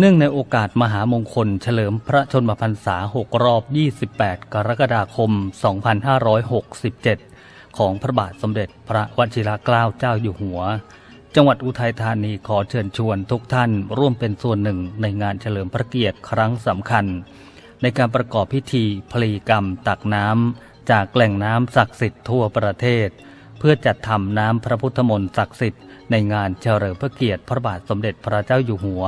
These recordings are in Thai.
เนื่องในโอกาสมหามงคล เฉลิมพระชนมพรรษา 6 รอบ 28 กรกฎาคม 2567 ของพระบาทสมเด็จพระวชิรเกล้าเจ้าอยู่หัว จังหวัดอุทัยธานีขอเชิญชวนทุกท่านร่วมเป็นส่วนหนึ่งในงานเฉลิมพระเกียรติครั้งสำคัญ ในการประกอบพิธีพลีกรรมตักน้ำจากแหล่งน้ำศักดิ์สิทธิ์ทั่วประเทศ เพื่อจัดทำน้ำพระพุทธมนต์ศักดิ์สิทธิ์ในงานเฉลิมพระเกียรติพระบาทสมเด็จพระเจ้าอยู่หัว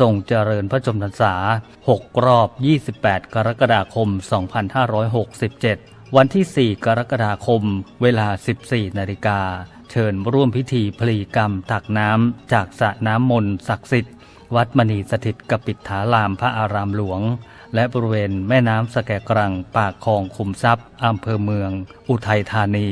ทรงเจริญพระชนมพรรษา 6 รอบ 28 กรกฎาคม 2567 วันที่ 4 กรกฎาคม เวลา 14 นาฬิกา เชิญร่วมพิธีพลีกรรมตักน้ำจากสระน้ำมนต์ศักดิ์สิทธิ์ วัดมณีสถิตกปิฏฐารามพระอารามหลวง และบริเวณแม่น้ำสแกกรังปากคลองคุมทรัพย์อำเภอเมือง อุทัยธานี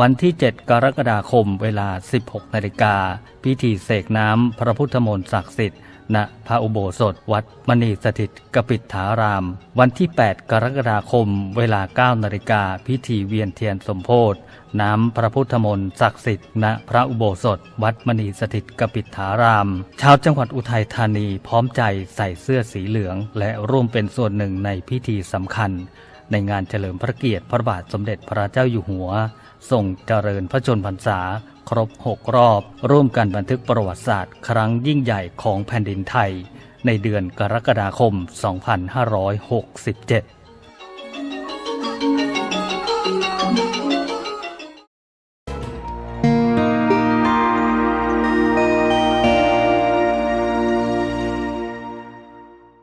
วันที่ 7 กรกฎาคมเวลา 16นาฬิกาพิธีเสกน้ำพระพุทธมนต์ศักดิ์สิทธิ์ณพระอุโบสถวัดมณีสถิตกปิฏฐาราม วันที่ 8 กรกฎาคม เวลา 9นาฬิกาพิธีเวียนเทียนสมโพธิน้ำพระพุทธมนต์ศักดิ์สิทธิ์ณพระอุโบสถ วัดมณีสถิตกปิฏฐาราม ชาวจังหวัดอุทัยธานีพร้อมใจใส่เสื้อสีเหลือง และร่วมเป็นส่วนหนึ่งในพิธีสำคัญ ในงานเฉลิมพระเกียรติพระบาทสมเด็จพระเจ้าอยู่หัวทรงเจริญพระชนมพรรษา ครบหกรอบ ร่วมกันบันทึกประวัติศาสตร์ครั้งยิ่งใหญ่ของแผ่นดินไทย ในเดือนกรกฎาคม 2567